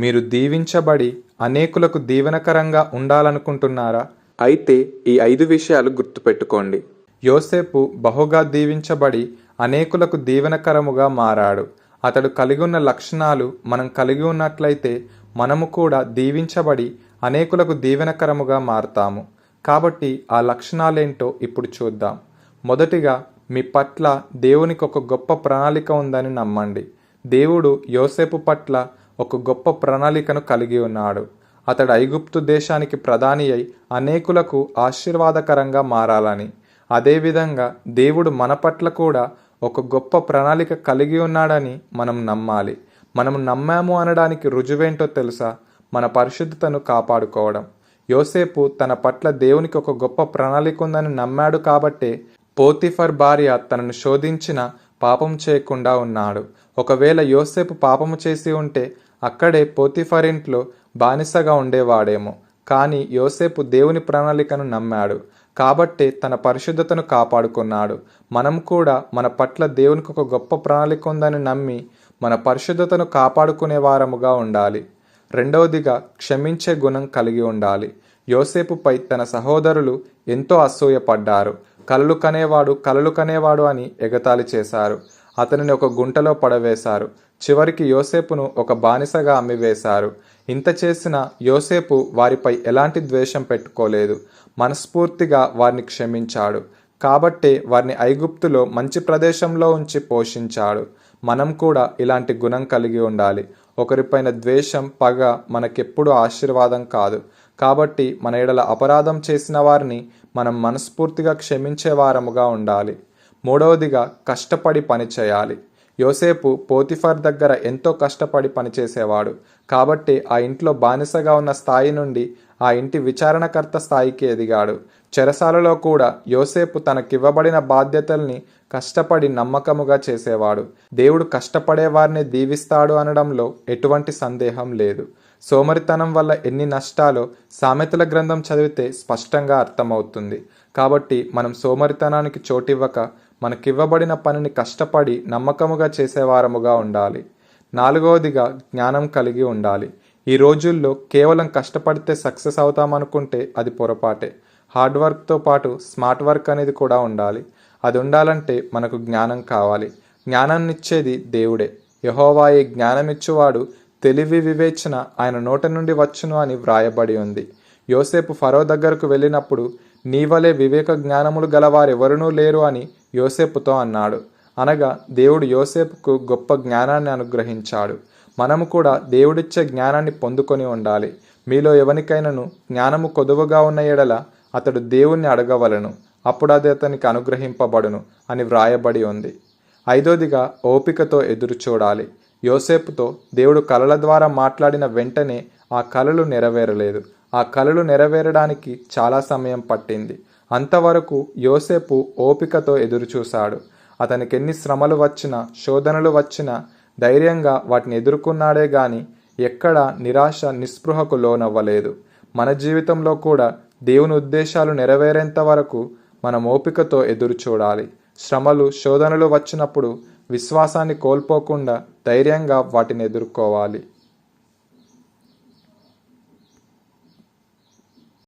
మీరు దీవించబడి అనేకులకు దీవెనకరంగా ఉండాలనుకుంటున్నారా? అయితే ఈ ఐదు విషయాలు గుర్తుపెట్టుకోండి. యోసేపు బహుగా దీవించబడి అనేకులకు దీవెనకరముగా మారాడు. అతడు కలిగి ఉన్న లక్షణాలు మనం కలిగి ఉన్నట్లయితే మనము కూడా దీవించబడి అనేకులకు దీవెనకరముగా మారతాము. కాబట్టి ఆ లక్షణాలేంటో ఇప్పుడు చూద్దాం. మొదటిగా మీ పట్ల దేవునికి ఒక గొప్ప ప్రణాళిక ఉందని నమ్మండి. దేవుడు యోసేపు పట్ల ఒక గొప్ప ప్రణాళికను కలిగి ఉన్నాడు. అతడు ఐగుప్తు దేశానికి ప్రధాని అయి అనేకులకు ఆశీర్వాదకరంగా మారాలని. అదేవిధంగా దేవుడు మన పట్ల కూడా ఒక గొప్ప ప్రణాళిక కలిగి ఉన్నాడని మనం నమ్మాలి. మనం నమ్మాము అనడానికి రుజువేంటో తెలుసా? మన పరిశుద్ధతను కాపాడుకోవడం. యోసేపు తన పట్ల దేవునికి ఒక గొప్ప ప్రణాళిక ఉందని నమ్మాడు కాబట్టే పోతిఫర్ భార్య తనను శోధించిన పాపం చేయకుండా ఉన్నాడు. ఒకవేళ యోసేపు పాపము చేసి ఉంటే అక్కడే పోతిఫరింట్లో బానిసగా ఉండేవాడేమో. కానీ యోసేపు దేవుని ప్రణాళికను నమ్మాడు. కాబట్టే తన పరిశుద్ధతను కాపాడుకున్నాడు. మనం కూడా మన పట్ల దేవునికి ఒక గొప్ప ప్రణాళిక ఉందని నమ్మి మన పరిశుద్ధతను కాపాడుకునే వారముగా ఉండాలి. రెండవదిగా క్షమించే గుణం కలిగి ఉండాలి. యోసేపుపై తన సహోదరులు ఎంతో అసూయపడ్డారు. కలలు కనేవాడు కలలు కనేవాడు అని ఎగతాళి చేశారు. అతనిని ఒక గుంటలో పడవేశారు. చివరికి యోసేపును ఒక బానిసగా అమ్మివేశారు. ఇంత చేసిన యోసేపు వారిపై ఎలాంటి ద్వేషం పెట్టుకోలేదు. మనస్ఫూర్తిగా వారిని క్షమించాడు. కాబట్టే వారిని ఐగుప్తులో మంచి ప్రదేశంలో ఉంచి పోషించాడు. మనం కూడా ఇలాంటి గుణం కలిగి ఉండాలి. ఒకరిపైన ద్వేషం పగ మనకెప్పుడు ఆశీర్వాదం కాదు. కాబట్టి మన ఎడల అపరాధం చేసిన వారిని మనం మనస్ఫూర్తిగా క్షమించే వారముగా ఉండాలి. మూడవదిగా కష్టపడి పని చేయాలి. యోసేపు పోతిఫర్ దగ్గర ఎంతో కష్టపడి పనిచేసేవాడు కాబట్టి ఆ ఇంట్లో బానిసగా ఉన్న స్థాయి నుండి ఆ ఇంటి విచారణకర్త స్థాయికి ఎదిగాడు. చెరసాలలో కూడా యోసేపు తనకివ్వబడిన బాధ్యతల్ని కష్టపడి నమ్మకముగా చేసేవాడు. దేవుడు కష్టపడే వారిని దీవిస్తాడు అనడంలో ఎటువంటి సందేహం లేదు. సోమరితనం వల్ల ఎన్ని నష్టాలో సామెతల గ్రంథం చదివితే స్పష్టంగా అర్థమవుతుంది. కాబట్టి మనం సోమరితనానికి చోటివ్వక మనకివ్వబడిన పనిని కష్టపడి నమ్మకముగా చేసేవారముగా ఉండాలి. నాలుగవదిగా జ్ఞానం కలిగి ఉండాలి. ఈ రోజుల్లో కేవలం కష్టపడితే సక్సెస్ అవుతామనుకుంటే అది పొరపాటే. హార్డ్ వర్క్తో పాటు స్మార్ట్ వర్క్ అనేది కూడా ఉండాలి. అది ఉండాలంటే మనకు జ్ఞానం కావాలి. జ్ఞానాన్నిచ్చేది దేవుడే. యహోవాయే జ్ఞానమిచ్చువాడు తెలివి వివేచన ఆయన నోట నుండి వచ్చును అని వ్రాయబడి ఉంది. యోసేపు ఫరో దగ్గరకు వెళ్ళినప్పుడు నీవలే వివేక జ్ఞానములు గలవారెవరునూ లేరు అని యోసేపుతో అన్నాడు. అనగా దేవుడు యోసేపుకు గొప్ప జ్ఞానాన్ని అనుగ్రహించాడు. మనము కూడా దేవుడిచ్చే జ్ఞానాన్ని పొందుకొని ఉండాలి. మీలో ఎవరికైనాను జ్ఞానము కొదువుగా ఉన్న ఎడల అతడు దేవుణ్ణి అడగవలను. అప్పుడు అది అతనికి అనుగ్రహింపబడును అని వ్రాయబడి ఉంది. ఐదోదిగా ఓపికతో ఎదురు చూడాలి. యోసేపుతో దేవుడు కలల ద్వారా మాట్లాడిన వెంటనే ఆ కలలు నెరవేరలేదు. ఆ కలలు నెరవేరడానికి చాలా సమయం పట్టింది. అంతవరకు యోసేపు ఓపికతో ఎదురుచూశాడు. అతనికి ఎన్ని శ్రమలు వచ్చినా శోధనలు వచ్చినా ధైర్యంగా వాటిని ఎదుర్కొన్నాడే గాని ఎక్కడా నిరాశ నిస్పృహకు లోనవ్వలేదు. మన జీవితంలో కూడా దేవుని ఉద్దేశాలు నెరవేరేంత వరకు మనం ఓపికతో ఎదురు చూడాలి శ్రమలు శోధనలు వచ్చినప్పుడు విశ్వాసాన్ని కోల్పోకుండా ధైర్యంగా వాటిని ఎదుర్కోవాలి.